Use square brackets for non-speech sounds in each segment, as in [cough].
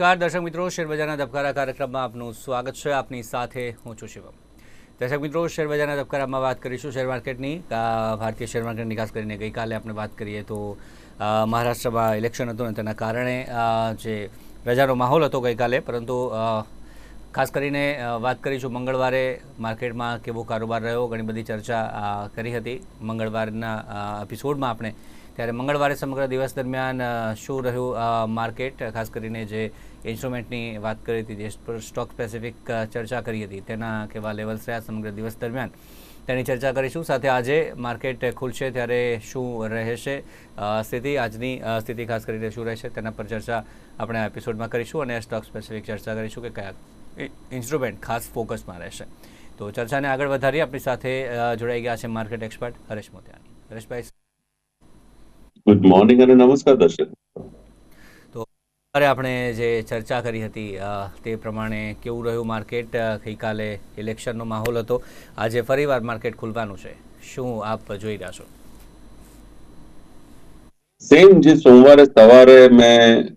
નમસ્કાર. દર્શક મિત્રો, શેરબજારના ધબકારા કાર્યક્રમમાં આપનું સ્વાગત છે. આપની સાથે હું છું શિવમ. દર્શક મિત્રો, શેરબજારના ધબકારામાં વાત કરીશું શેર માર્કેટની. ભારતીય શેર માર્કેટની ખાસ કરીને ગઈકાલે આપણે વાત કરીએ તો મહારાષ્ટ્રમાં ઇલેક્શન હતું ને તેના કારણે જે રજાનો માહોલ હતો ગઈકાલે, પરંતુ ખાસ કરીને વાત કરીશું મંગળવારે માર્કેટમાં કેવો કારોબાર રહ્યો, ઘણી બધી ચર્ચા કરી હતી મંગળવારના એપિસોડમાં આપણે. ત્યારે મંગળવારે સમગ્ર દિવસ દરમિયાન શું રહ્યું માર્કેટ? ખાસ કરીને જે ઇન્સ્ટ્રુમેન્ટની વાત કરી હતી, જે સ્ટોક સ્પેસિફિક ચર્ચા કરી હતી, તેના કેવા લેવલ્સ રહ્યા સમગ્ર દિવસ દરમિયાન? તેની ચર્ચા કરીશું. સાથે આજે માર્કેટ ખુલશે ત્યારે શું રહેશે સ્થિતિ, આજની સ્થિતિ ખાસ કરીને શું રહેશે, તેના પર ચર્ચા આપણે આ એપિસોડમાં કરીશું અને સ્ટોક સ્પેસિફિક ચર્ચા કરીશું કે કયા ઇન્સ્ટ્રુમેન્ટ ખાસ ફોકસમાં રહેશે. તો ચર્ચાને આગળ વધારી આપણી સાથે જોડાઈ ગયા છે market expert Haresh Motiyani Hareshbhai good morning અને નમસ્કાર દર્શક. અરે આપણે જે ચર્ચા કરી હતી તે પ્રમાણે કેવું રહ્યું માર્કેટ? ગઈકાલે ઇલેક્શનનો માહોલ હતો. આજે ફરીવાર માર્કેટ ખુલવાનું છે. શું આપ જોઈ રહ્યા છો? સેમ જે સોમવારે સવારે મેં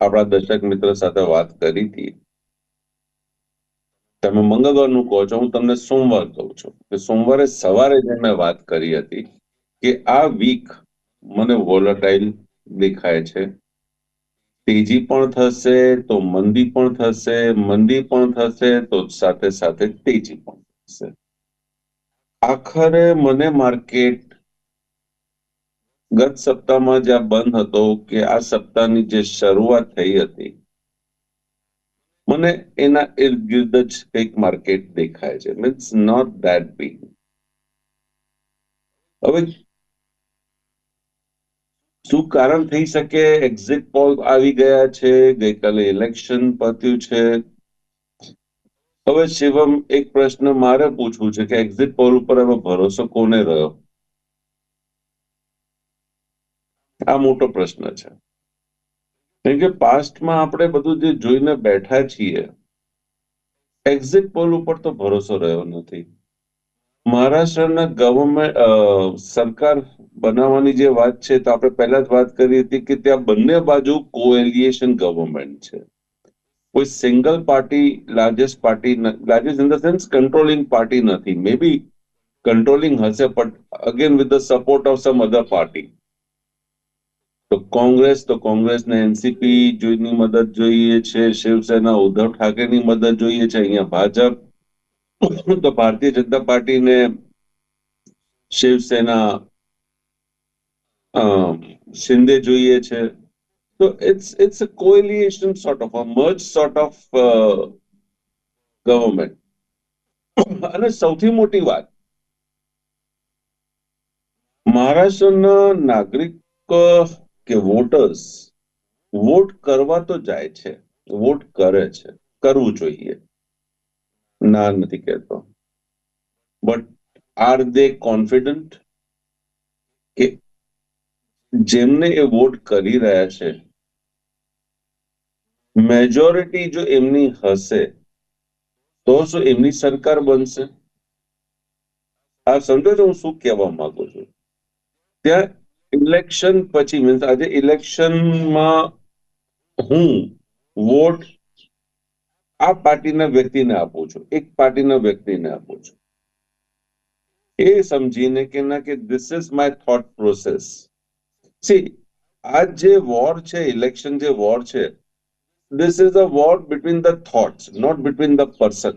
આપણા દર્શક મિત્ર સાથે વાત કરી હતી તમે મંગળવારનું કહો છો, હું તમને સોમવાર કહું છું. કે સોમવારે સવારે જે મેં વાત કરી હતી કે આ વીક મને વોલેટાઇલ દેખાય છે. તેજી પણ થશે, તો મંદી પણ થશે, મંદી પણ થશે, તો સાથે સાથે તેજી પણ થશે. આખરે મને માર્કેટ ગત સપ્તાહમાં જ્યાં બંધ હતો કે આ સપ્તાહની જે શરૂઆત થઈ હતી મને એના ઇર્દગિર્દ જ કંઈક માર્કેટ દેખાય છે. મીન્સ નોટ ધેટ બિગ હવે શું કારણ થઈ શકે? એક્ઝિટ પોલ આવી ગયા છે. ગઈકાલે ઇલેક્શન પત્યું છે. હવે શિવમ એક પ્રશ્ન મારે પૂછવું છે કે એક્ઝિટ પોલ ઉપર હવે ભરોસો કોને રહ્યો? આ મોટો પ્રશ્ન છે. કેમ કે પાસ્ટમાં આપણે બધું જે જોઈને બેઠા છીએ એક્ઝિટ પોલ ઉપર તો ભરોસો રહ્યો નથી. મહારાષ્ટ્રના ગવર્મેન્ટ સરકાર બનાવવાની જે વાત છે, તો આપણે પહેલા જ વાત કરી હતી કે ત્યાં બંને બાજુ કોએલિએશન ગવર્મેન્ટ છે. કોઈ single party largest party largest in the sense controlling party નથી. મે બી કંટ્રોલિંગ હશે but again with the support of some other party તો કોંગ્રેસ, તો કોંગ્રેસને એનસીપી જોઈની મદદ જોઈએ છે, શિવસેના ઉદ્ધવ ઠાકરેની મદદ જોઈએ છે, અહીંયા ભાજપ, તો ભારતીય જનતા પાર્ટીને શિવસેના શિંદે જોઈએ છે. તો it's it's a coalition sort of a merge sort of government અને સૌથી મોટી વાત, મહારાષ્ટ્રના નાગરિક કે વોટર્સ વોટ કરવા તો જાય છે વોટ કરે છે, કરવું જોઈએ. ના, નથી કહેતો. બટ આર દે કોન્ફિડન્ટ કે જેમને એ વોટ કરી રહ્યા છે મેજોરિટી જો એમની હશે, તો શું એમની સરકાર બનશે? આ સમજો છો હું શું કહેવા માંગુ છું? ત્યાં ઇલેક્શન પછી મીન્સ આજે ઇલેક્શનમાં હું વોટ આ પાર્ટીના વ્યક્તિને આપું છું, એક પાર્ટીના વ્યક્તિને આપું છું. એ સમજીને કે ના કે this is my thought process see આ જે વોર છે, ઇલેક્શન જે વોર છે this is a war between the thoughts not between the person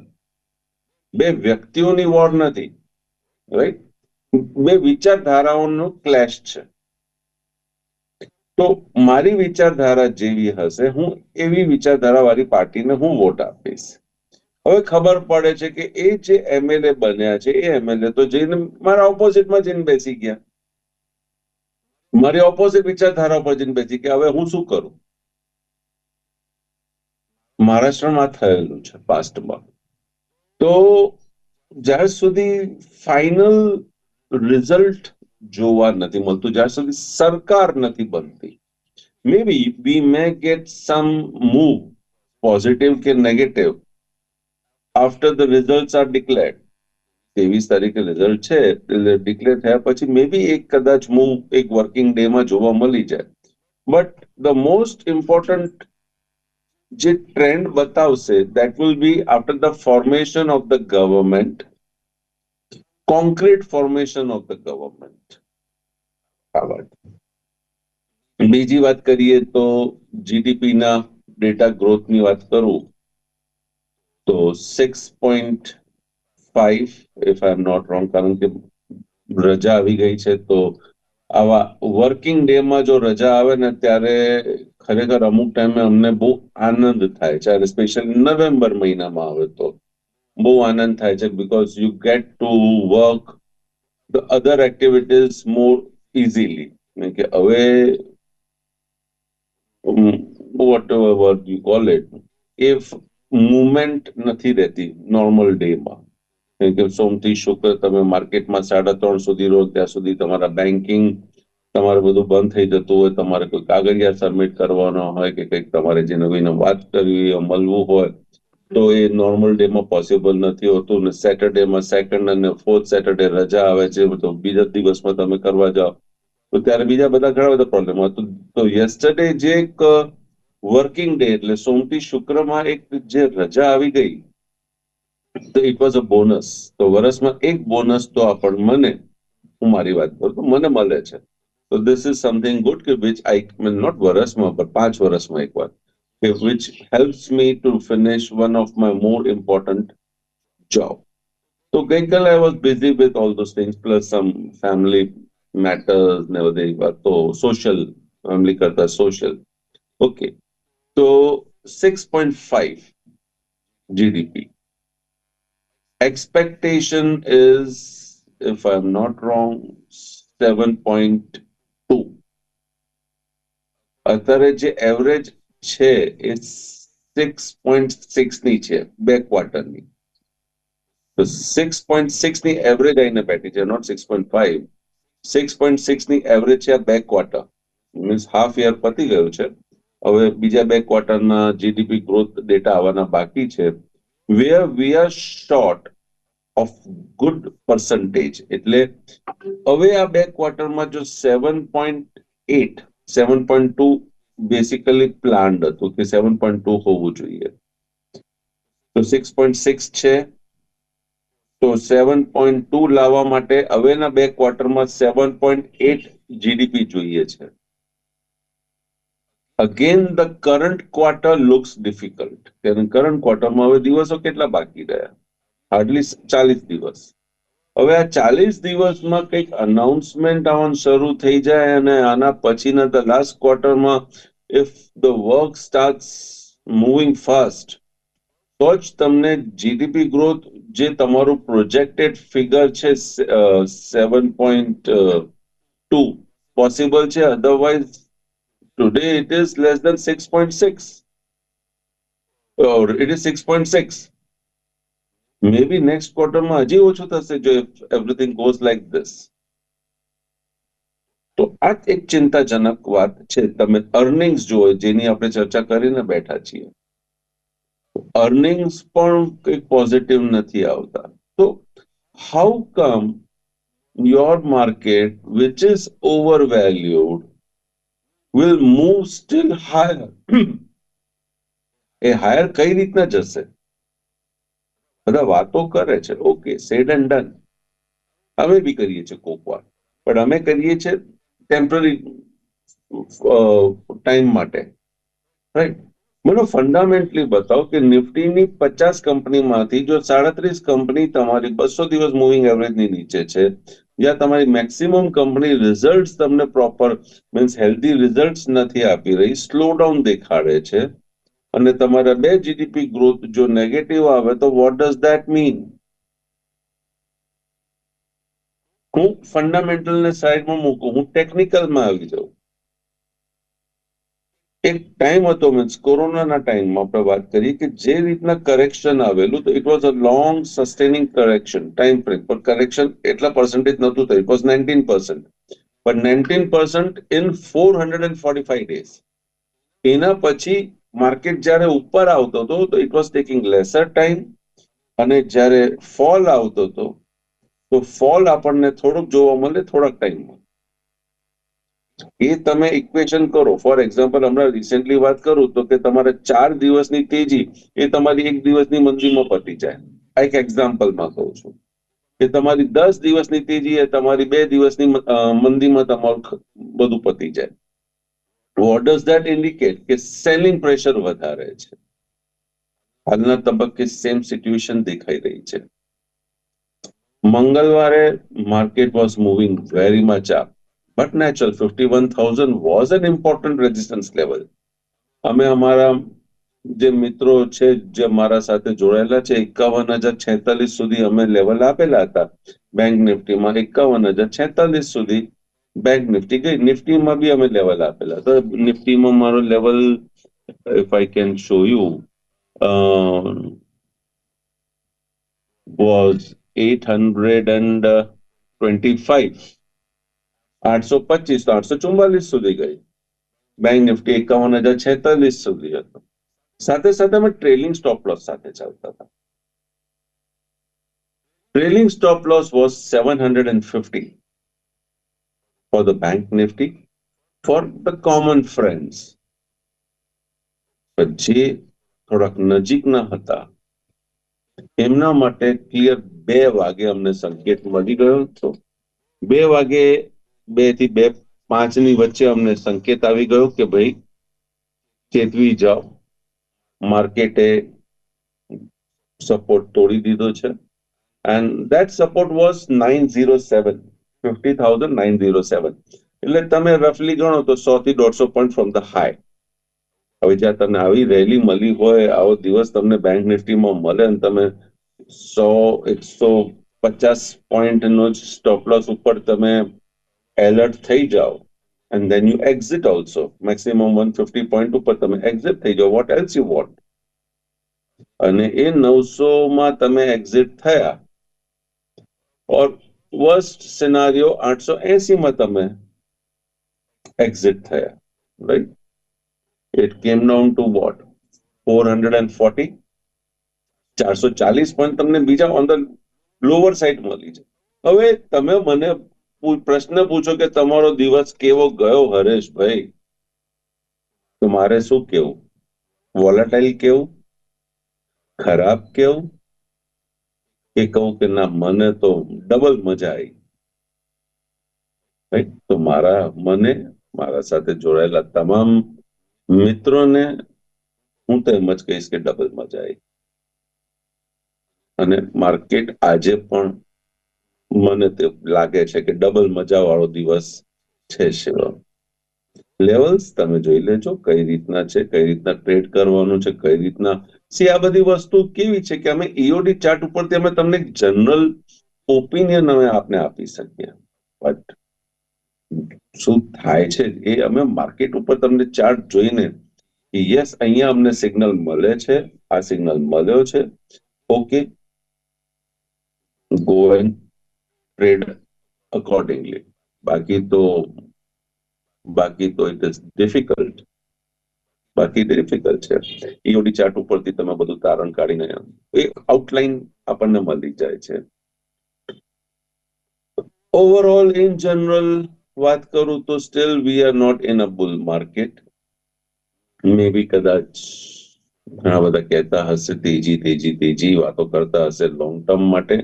બે વ્યક્તિઓની વોર નથી રાઈટ બે વિચારધારાઓનો ક્લેશ છે. તો મારી વિચારધારા જેવી હશે, હું એવી વિચારધારા વાળી પાર્ટીને હું વોટ આપીશ. હવે ખબર પડે છે કે એ જે એમએલએ બન્યા છે, એ એમએલએ તો જઈને મારા ઓપોઝિટમાં જઈને બેસી ગયા. મારી ઓપોઝિટ વિચારધારા પર જઈને બેસી ગયા, હવે હું શું કરું? મહારાષ્ટ્રમાં થયેલું છે પાસ્ટમાં તો જ્યાર સુધી ફાઇનલ રિઝલ્ટ જોવા નથી મળતું. જ્યાં સુધી સરકાર નથી બનતી may be we may get some move positive કે negative after the result are declared ત્રેવીસ તારીખે રિઝલ્ટ છે ડિક્લેર થયા પછી મે બી એક કદાચ મૂવ એક વર્કિંગ ડે માં જોવા મળી જાય. બટ ધ મોસ્ટ ઇમ્પોર્ટન્ટ જે ટ્રેન્ડ બતાવશે that will be after the formation of the government concrete formation of the government બીજી વાત કરીએ તો જીડીપી ના ડેટા ગ્રોથની વાત કરું, તો six point five if I am not wrong કારણ કે રજા આવી ગઈ છે, તો આવા વર્કિંગ ડે માં જો રજા આવે ને, ત્યારે ખરેખર અમુક ટાઈમે અમને બહુ આનંદ થાય છે. સ્પેશિયલી નવેમ્બર મહિનામાં આવે તો. બહુ આનંદ થાય છે because you get to work the other activities more easily કે હવે what work you call it if movement નથી રહેતી નોર્મલ ડેમાં કે સોમથી શુક્ર તમે માર્કેટમાં સાડા ત્રણ સુધી રહો ત્યાં સુધી તમારા બેન્કિંગ તમારે બધું બંધ થઈ જતું હોય તમારે કોઈ કાગળિયા સબમિટ કરવાનો હોય કે કંઈક તમારે જેને કોઈને વાત કરવી મળવું હોય તો એ નોર્મલ ડેમાં પોસિબલ નથી હોતું ને સેટરડેમાં સેકન્ડ અને ફોર્થ સેટરડે રજા આવે છે, તો બીજા દિવસમાં તમે કરવા જાઓ. તો ત્યારે બીજા બધા ઘણા બધા પ્રોબ્લેમ હતું તો યસ્ટરડે જે એક વર્કિંગ ડે એટલે સોમથી શુક્રમાં એક જે રજા આવી ગઈ, તો ઇટ વોઝ અ બોનસ તો વર્ષમાં એક બોનસ તો આપણ મને, હું મારી વાત કરું તો મને મળે છે. તો ધીસ ઇઝ સમથિંગ ગુડ કે વિચ આઈ મીન નોટ વર્ષમાં પણ પાંચ વર્ષમાં એક વાર. કે which helps me to finish one of my more important job તો ગઈકાલે I was busy with all those things plus some family matters ને બધી વાતો સોશિયલ ફેમિલી કરતા સોશિયલ ઓકે તો six point five GDP expectation is, if I'm not wrong, seven point two. અત્યારે જે average છે એ સિક્સ પોઈન્ટ સિક્સની છે બે ક્વાર્ટરની તો સિક્સ પોઈન્ટ સિક્સની એવરેજ આવીને બેઠી છે not six point five six point સિક્સની average છે આ બે ક્વાર્ટર મીન્સ હાફ યર પતી ગયું છે. હવે બીજા બે ક્વાર્ટરના જીડીપી ગ્રોથ ડેટા આવવાના બાકી છે where we are short of good percentage એટલે હવે આ બે ક્વાર્ટરમાં જો seven point eight seven point two basically planned હતું કે સેવન પોઈન્ટ ટુ હોવું જોઈએ. તો સિક્સ પોઈન્ટ સિક્સ છે. તો સેવન પોઈન્ટ ટુ લાવવા માટે હવેના બે ક્વાર્ટરમાં સેવન પોઈન્ટ એટ જીડીપી જોઈએ છે. Again the current quarter looks difficult current ક્વાર્ટરમાં હવે દિવસો કેટલા બાકી રહ્યા? હાર્ડલી ચાલીસ દિવસ. હવે આ ચાલીસ દિવસમાં કંઈક અનાઉન્સમેન્ટ આવવાનું શરૂ થઈ જાય અને આના પછીના ધ લાસ્ટ ક્વાર્ટરમાં if the work start moving fast તો જ તમને જીડીપી ગ્રોથ જે તમારું પ્રોજેક્ટેડ ફિગર છે સેવન પોઈન્ટ ટુ પોસિબલ છે otherwise today it is less than 6.6. Or it is 6.6. Maybe next quarter માં હજી ઓછું થશે જો એવરીથિંગ ગોઝ લાઈક ધીસ તો આ એક ચિંતાજનક વાત છે. તમે અર્નિંગ્સ જુઓ, જેની આપણે ચર્ચા કરીને બેઠા છીએ. અર્નિંગ્સ પણ કંઈક પોઝિટિવ નથી આવતા. તો how come your market which is over valued will move still higher A higher કઈ રીતના જશે? બધા વાતો કરે છે. ઓકે સેડ એન્ડ ડન અમે બી કરીએ છીએ કોક વાર. પણ અમે કરીએ છીએ ટેમ્પરરી ટાઈમ માટે. રાઈટ મને ફંડામેન્ટલી બતાવો કે નિફ્ટીની પચાસ કંપનીમાંથી જો સાડત્રીસ કંપની તમારી બસો દિવસ મૂવિંગ એવરેજની નીચે છે, જ્યાં તમારી મેક્સિમમ કંપની રિઝલ્ટ તમને પ્રોપર મીન્સ હેલ્ધી રિઝલ્ટ નથી આપી રહી સ્લો ડાઉન દેખાડે છે. અને તમારા બે જીડીપી ગ્રોથ જો નેગેટિવ આવે, તો વોટ ડઝ ધેટ મીન હું ફંડામેન્ટલ ને સાઈડમાં મૂકું, હું ટેકનિકલમાં આવી જાઉં. એક ટાઈમ હતો મીન્સ કોરોનાના ટાઈમમાં આપણે વાત કરીએ કે જે રીતના કરેક્શન આવેલું, તો it was a long sustaining correction time frame પર કરેક્શન એટલા પર્સન્ટેજ નહોતું થયું ઇટ વોઝ નાઇન્ટીન પર્સન્ટ પણ nineteen percent in four hundred and forty five days એના પછી માર્કેટ જ્યારે ઉપર આવતો હતો, તો it was taking lesser time અને જ્યારે ફોલ આવતો હતો, તો ફોલ આપણને થોડુંક જોવા મળે, થોડાક ટાઈમમાં એ તમે ઇક્વેશન કરો. ફોર એક્ઝામ્પલ હમણાં રિસેન્ટલી વાત કરું તો કે તમારે ચાર દિવસની તેજી, એ તમારી એક દિવસની મંદીમાં પતી જાય. આ એક એક્ઝામ્પલમાં કહું છું. કે તમારી દસ દિવસની તેજી એ તમારી બે દિવસની મંદીમાં તમારું બધું પતી જાય. વોટ ડઝ ધેટ ઇન્ડિકેટ કે સેલિંગ પ્રેશર વધારે છે. હાલના તબક્કે સેમ સિચ્યુએશન દેખાઈ રહી છે. મંગળવારે market was moving very much up but natural fifty one thousand was an important resistance level અમે અમારા જે મિત્રો છે, જે મારા સાથે જોડાયેલા છે, એકાવન હજાર છેતાલીસ સુધી અમે લેવલ આપેલા હતા. બેંક નિફ્ટીમાં એકાવન હજાર છેતાલીસ સુધી બેંક નિફ્ટી ગઈ નિફ્ટીમાં બી અમે લેવલ આપેલા તો નિફ્ટીમાં મારો level if I can show you was eight hundred and twenty-five. આઠસો પચીસ તો આઠસો ચુમ્માલીસ સુધી ગઈ બેંક નિફ્ટી એકાવન હજાર છેતાલીસ સુધી હતો સાથે સાથે અમે ટ્રેલિંગ સ્ટોપ લોસ સાથે ચાલતા હતા trailing stop loss was seven hundred and fifty for the bank Nifty for the common friends જે થોડાક નજીકના હતા, એમના માટે ક્લિયર બે વાગે અમને સંકેત મળી ગયો હતો. બે વાગે બેથી બે પાંચની વચ્ચે અમને સંકેત આવી ગયો કે ભાઈ, ચેતવી જાઓ. માર્કેટે સપોર્ટ તોડી દીધો છે. And that support was nine zero seven fifty thousand nine zero seven એટલે તમે રફલી ગણો તો સો થી દોઢસો પોઈન્ટ ફ્રોમ ધ હાઈ હવે જ્યાં તમને આવી રેલી મળી હોય, આવો દિવસ તમને બેંક નિફ્ટીમાં મળે અને તમે સો, એકસો પચાસ પોઈન્ટ નો જ સ્ટોપ ઉપર તમે એલર્ટ થઈ જાઓ. And then you exit also maximum one fifty point ઉપર તમે એક્ઝિટ થઈ જાઓ. વોટ એલ્સ યુ વોન્ટ અને એ નવસો માં તમે એક્ઝિટ થયા. ઓર વર્સ્ટ સિનારીઓ આઠસો માં તમે એક્ઝિટ થયા right it came down to what? 440 ચારસો ચાલીસ પોઈન્ટ તમને બીજા ઓન ધ લોઅર સાઈડ મળી છે હવે તમે મને પ્રશ્ન પૂછો કે તમારો દિવસ કેવો ગયો હરેશભાઈ? તો મારે શું કેવું? વોલેટાઇલ કેવું? ખરાબ કેવું? કે કહું કે ના, મને તો ડબલ મજા આવી તો મારા, મને, મારા સાથે જોડાયેલા તમામ મિત્રોને હું તો એમ જ કહીશ કે ડબલ મજા આવી અને માર્કેટ આજે પણ મને તે લાગે છે કે ડબલ મજા વાળો દિવસ છે શિવમ. લેવલ્સ તમે જોઈ લેજો, કઈ રીતના છે, કઈ રીતના ટ્રેડ કરવાનું છે, કઈ રીતના સી આ બધી વસ્તુ કેવી છે કે અમે ઈઓડી ચાર્ટ ઉપરથી અમે તમને જનરલ ઓપિનિયન અમે આપને આપી શકીએ. બટ શું થાય છે એ અમે માર્કેટ ઉપર તમને ચાર્ટ જોઈને યસ અહીંયા અમને સિગ્નલ મળે છે, આ સિગ્નલ મળ્યો છે. Okay go and trade accordingly બાકી તો બાકી તો ઇટ ઇઝ ડિફિકલ્ટ બાકી ડિફિકલ્ટ છે. ઈઓડી ચાર્ટ ઉપરથી તમે બધું તારણ કાઢીને એક આઉટલાઈન આપણને મળી જાય છે. ઓવરઓલ ઇન જનરલ વાત કરું તો still we are not in a bull market may be કદાચ ઘણા બધા કહેતા હશે, તેજી તેજી તેજી વાતો કરતા હશે લોંગ ટર્મ માટે.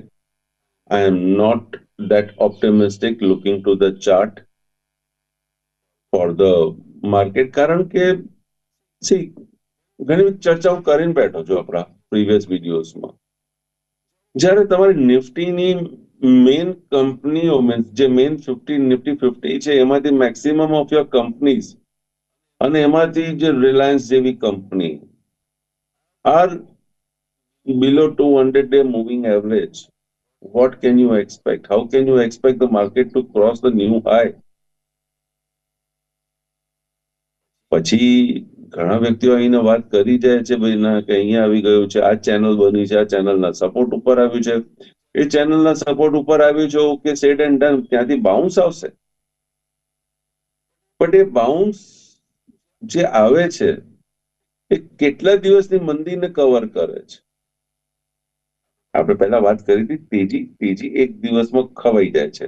I am not that optimistic looking to the chart for the market. કારણ કે see, ઘણી ચર્ચાઓ કરીને બેઠો છું આપણા પ્રીવિયસ વિડીયોઝમાં જ્યારે તમારી નિફ્ટીની મેઇન કંપનીઓ મીન્સ જે મેઇન ફિફ્ટી નિફ્ટી ફિફ્ટી છે, એમાંથી મેક્સિમમ ઓફ યોર કંપનીઝ અને એમાંથી જે રિલાયન્સ જેવી company are below two hundred day moving average what can you expect? How can you expect the market to cross the new high? પછી ઘણા વ્યક્તિઓ અહીંને વાત કરી જાય છે ભાઈ ના કે અહીંયા આવી ગયું છે, આ ચેનલ બની છે, આ ચેનલના સપોર્ટ ઉપર આવ્યું છે. એ ચેનલના સપોર્ટ ઉપર આવ્યું છે ઓકે સેટ એન્ડ ડન ત્યાંથી બાઉન્સ આવશે. બટ એ બાઉન્સ જે આવે છે, એ કેટલા દિવસની મંદીને કવર કરે છે? આપણે પહેલા વાત કરી હતી તેજી તેજી એક દિવસમાં ખવાઈ જાય છે.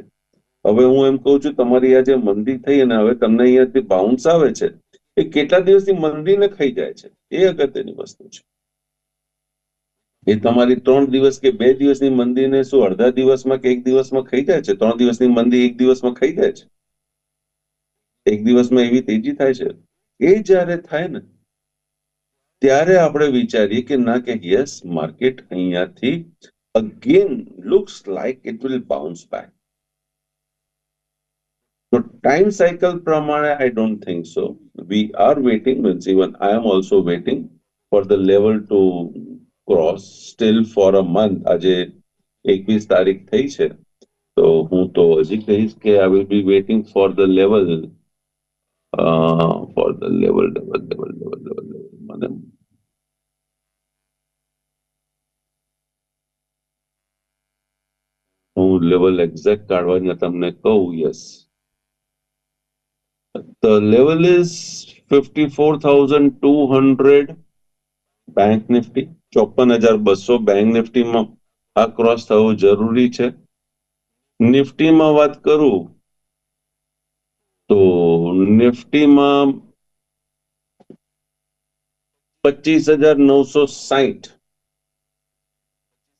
હવે હું એમ કહું છું, તમારી આ જે મંદી થઈ અને હવે તમને અહીંયાથી બાઉન્સ આવે છે એ કેટલા દિવસથી મંદીને ખાઈ જાય છે? એ અગત્યની વસ્તુ છે. એ તમારી ત્રણ દિવસ કે બે દિવસની મંદીને શું, અડધા દિવસમાં કે એક દિવસમાં ખાઈ જાય છે? ત્રણ દિવસની મંદી એક દિવસમાં ખાઈ જાય છે? એક દિવસમાં એવી તેજી થાય છે? એ જ્યારે થાય ને, ત્યારે આપણે વિચારીએ કે ના કે યસ, માર્કેટ અહીંયાથી again looks like it will bounce back. તો ટાઈમ સાયકલ પ્રમાણે I don't think so we are waiting means even I am also waiting for the level to cross still for a month આજે એકવીસ તારીખ થઈ છે તો હું તો હજી કહીશ કે I will be waiting for the level for the level level level level level level મને હું લેવલ એક્ઝેક્ટ કાઢવાની તમને કહું yes The level is fifty-four thousand two hundred bank Nifty ચોપન હજાર બસો બેંક નિફ્ટીમાં આ ક્રોસ થવું જરૂરી છે. નિફ્ટીમાં વાત કરું તો નિફ્ટીમાં પચીસ હજાર નવસો સાહીઠ,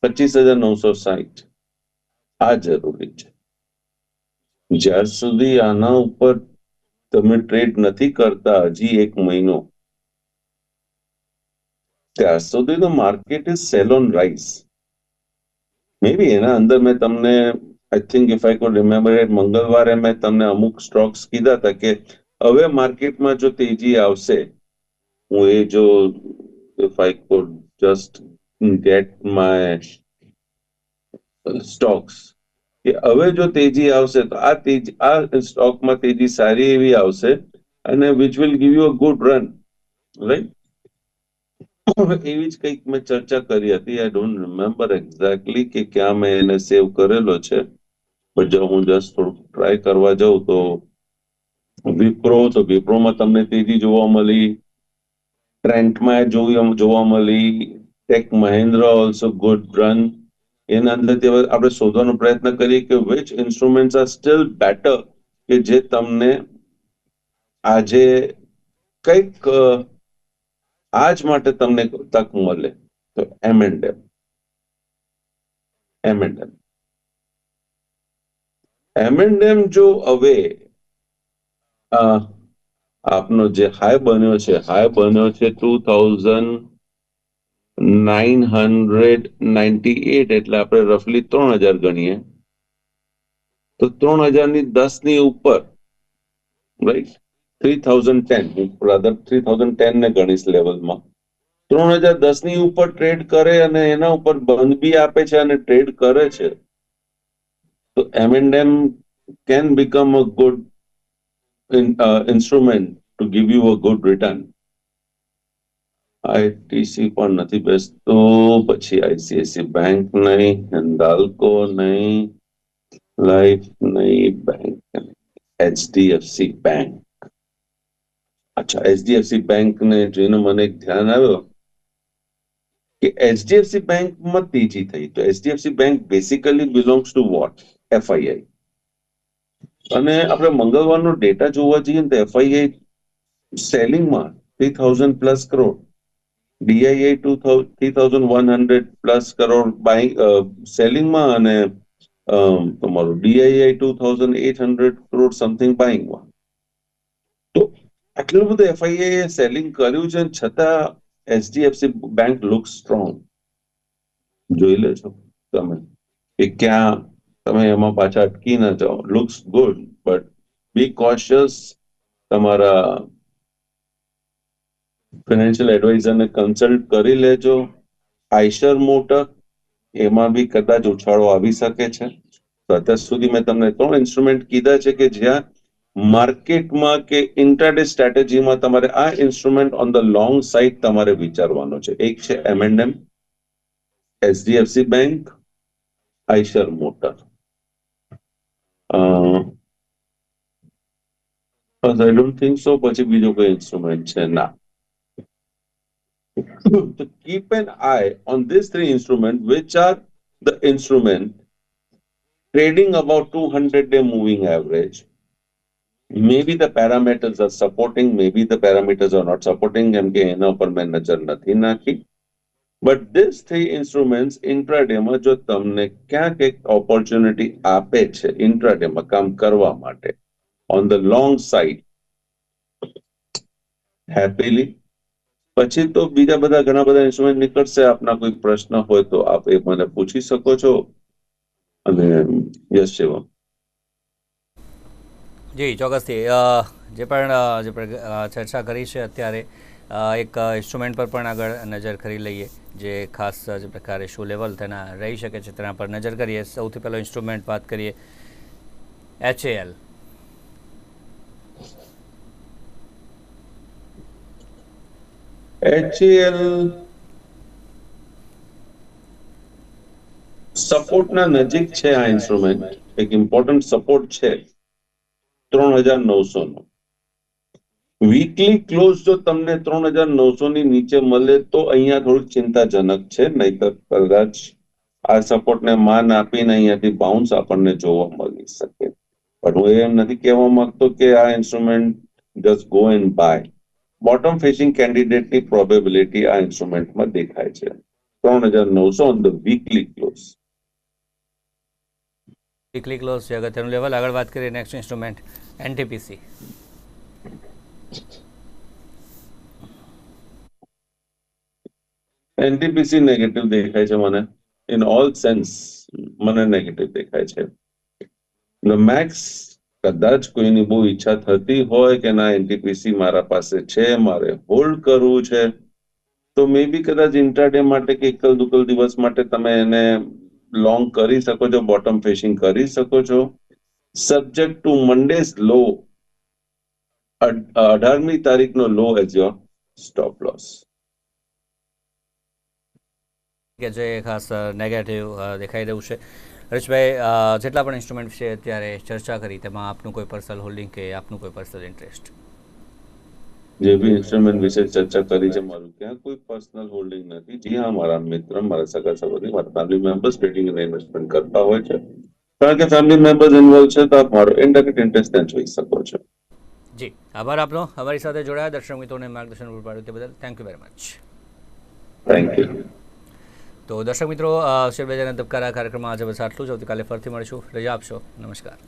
પચીસ હજાર નવસો સાહીઠ આ જરૂરી છે. જ્યાર સુધી આના ઉપર તમે ટ્રેડ નથી કરતા હજી એક મહિનો. ત્યાર સુધી તો market is sell on rise may be એના અંદર મેં તમને I think if I could remember it મંગળવારે મેં તમને અમુક સ્ટોક્સ કીધા હતા કે હવે માર્કેટમાં જો તેજી આવશે, હું એ જો if I could just get my stocks કે હવે જો તેજી આવશે તો આ તેજ, આ સ્ટોકમાં તેજી સારી એવી આવશે અને which will give you a good run right એવી જ કંઈક મેં ચર્ચા કરી હતી. આઈ ડોન્ટ રિમેમ્બર એક્ઝેક્ટલી કે ક્યાં મેં એને સેવ કરેલો છે. પણ જો હું જસ્ટ થોડુંક ટ્રાય કરવા જાઉં તો વિપ્રો તો વિપ્રોમાં તમને તેજી જોવા મળી. ટ્રેન્ટમાં જોઈ, જોવા મળી. Tech Mahindra also good run એના અંદરથી હવે આપણે શોધવાનો પ્રયત્ન કરીએ કે which instruments are still better કે જે તમને આજે કંઈક આજ માટે તમને તક મળે. તો M and M M and M M and M જો હવે આપનો જે હાઈ બન્યો છે હાઈ બન્યો છે two thousand nine hundred ninety eight એટલે આપણે રફલી ત્રણ હજાર ગણીએ. તો ત્રણ હજારની દસની ઉપર રાઈટ થ્રી થાઉઝન્ડ ટેન, હું રાધર થ્રી થાઉઝન્ડ ટેન ને ગણીશ લેવલમાં. ત્રણ હજાર દસની ઉપર ટ્રેડ કરે અને એના ઉપર બંધ બી આપે છે અને ટ્રેડ કરે છે. તો M and M can become a good instrument to give you a good return ITC પણ નથી બેસતો, પછી આઈસીઆઈસી બેંક નહીં હિન્દાલ્કો નહીં લાઈફ નહીં બેંક એચડીએફસી બેંક અચ્છા એચડીએફસી બેંક ને જોઈને મને એક ધ્યાન આવ્યો કે એચડીએફસી બેંકમાં તેજી થઈ. તો HDFC bank basically belongs to what FII અને આપણે મંગળવારનો ડેટા જોવા જઈએ તો FII સેલિંગમાં three thousand plus crore DII two three thousand one hundred plus crore buying સેલિંગમાં અને તમારું DII two thousand eight hundred crore something બાઇંગમાં તો આટલું બધું એફઆઈઆઈએ સેલિંગ કર્યું છે, છતાં એચડીએફસી બેંક લુક સ્ટ્રોંગ જોઈ લેજો તમે, કે ક્યાં તમે એમાં પાછા અટકી ના જાઓ. Looks good but be cautious તમારા ફાઇનાન્શિયલ એડવાઇઝરને કન્સલ્ટ કરી લેજો. આઈશર મોટર એમાં બી કદાચ ઉછાળો આવી શકે છે. તો અત્યાર સુધી મેં તમને ત્રણ ઇન્સ્ટ્રુમેન્ટ કીધા છે કે જ્યાં માર્કેટમાં કે ઇન્ટરડે સ્ટ્રેટેજીમાં તમારે આ instrument on the long side તમારે વિચારવાનો છે. એક છે MNM HDFC bank Eicher motor. I don't think so પછી બીજો કોઈ ઇન્સ્ટ્રુમેન્ટ છે? ના. [laughs] to keep an eye on these three instruments, which are the instrument trading about 200 day moving average maybe the parameters are supporting maybe the parameters are not supporting કેમ કે એના ઉપર મેં નજર નથી નાખી but these three instruments intraday માં જો તમને ક્યાંક એક opportunity આપે છે intraday માં કામ કરવા માટે on the long side happily પછી તો બીજા બધા ઘણા બધા ઇન્સ્ટ્રુમેન્ટ નીકળશે, આપના કોઈ પ્રશ્ન હોય તો આપ એ મને પૂછી શકો છો. અને, યસ શિવમ જી, ચોક્કસથી. જે પણ જે ચર્ચા કરી છે અત્યારે એક ઇન્સ્ટ્રુમેન્ટ પર પણ આગળ નજર કરી લઈએ, જે ખાસ જે પ્રકારે શું લેવલ તેના રહી શકે છે તેના પર નજર કરીએ. સૌથી પહેલો ઇન્સ્ટ્રુમેન્ટ વાત કરીએ એચએએલ HCL સપોર્ટના નજીક છે આ ઇન્સ્ટ્રુમેન્ટ એક ઇમ્પોર્ટન્ટ સપોર્ટ છે. ત્રણ હજાર નવસો નો વીકલી ક્લોઝ જો તમને ત્રણ હજાર નવસો ની નીચે મળે તો અહીંયા થોડુંક ચિંતાજનક છે, નહીતર કદાચ આ સપોર્ટને માન આપીને અહીંયાથી બાઉન્સ આપણને જોવા મળી શકે. પણ હું એમ નથી કહેવા માંગતો કે આ instrument just go and buy bottom facing કેન્ડિડેટની probability આ ઇન્સ્ટ્રુમેન્ટમાં દેખાય છે. ત્રણ હજાર નવસો on the weekly close weekly close છે. અગત્યનું લેવલ આગળ વાત કરીએ next instrument NTPC NTPC negative દેખાય છે મને. ઇન ઓલ સેન્સ મને નેગેટિવ દેખાય છે. ધ મેક્સ કદાચ કોઈની બહુ ઈચ્છા થતી હોય કે ના, એનટીપીસી મારા પાસે છે, મારે હોલ્ડ કરવું છે, તો મે બી કદાચ ઇન્ટ્રાડે માટે કે એકલ દુકલ દિવસ માટે તમે એને લોંગ કરી શકો છો બોટમ ફેશિંગ કરી શકો છો. સબ્જેક્ટ ટુ મંડેઝ લો અઢારમી તારીખનો low as your stop loss કે જે ખાસ નેગેટિવ દેખાઈ રહ્યું છે. હરેશભાઈ જેટલા પણ ઇન્સ્ટ્રુમેન્ટ વિશે અત્યારે ચર્ચા કરી તેમાં આપનું કોઈ પર્સનલ હોલ્ડિંગ કે આપનું કોઈ પર્સનલ ઇન્ટરેસ્ટ જે બી ઇન્સ્ટ્રુમેન્ટ વિશે ચર્ચા કરી છે મારું ત્યાં કોઈ પર્સનલ હોલ્ડિંગ નથી. જી હા મારા મિત્ર મારા સગા સંબંધી મારા ફેમિલી મેમ્બર્સ ટ્રેડિંગ અને ઇન્વેસ્ટમેન્ટ કરતા હોય છે. કારણ કે ફેમિલી મેમ્બર્સ ઇન્વોલ્વ છે તો આપ મારો ઇન્ડાયરેક્ટ ઇન્ટરેસ્ટ ત્યાં જોઈ શકો છો. જી આભાર આપનો. અમારી સાથે જોડાયા દર્શક મિત્રોને માર્ગદર્શન પૂરું પાડ્યું તે બદલ thank you very much thank you તો દર્શક મિત્રો શેર બજારના ધબકારા કાર્યક્રમમાં આજે બસ આટલું જ. આવતીકાલે ફરીથી મળીશું. રજા આપશો. નમસ્કાર.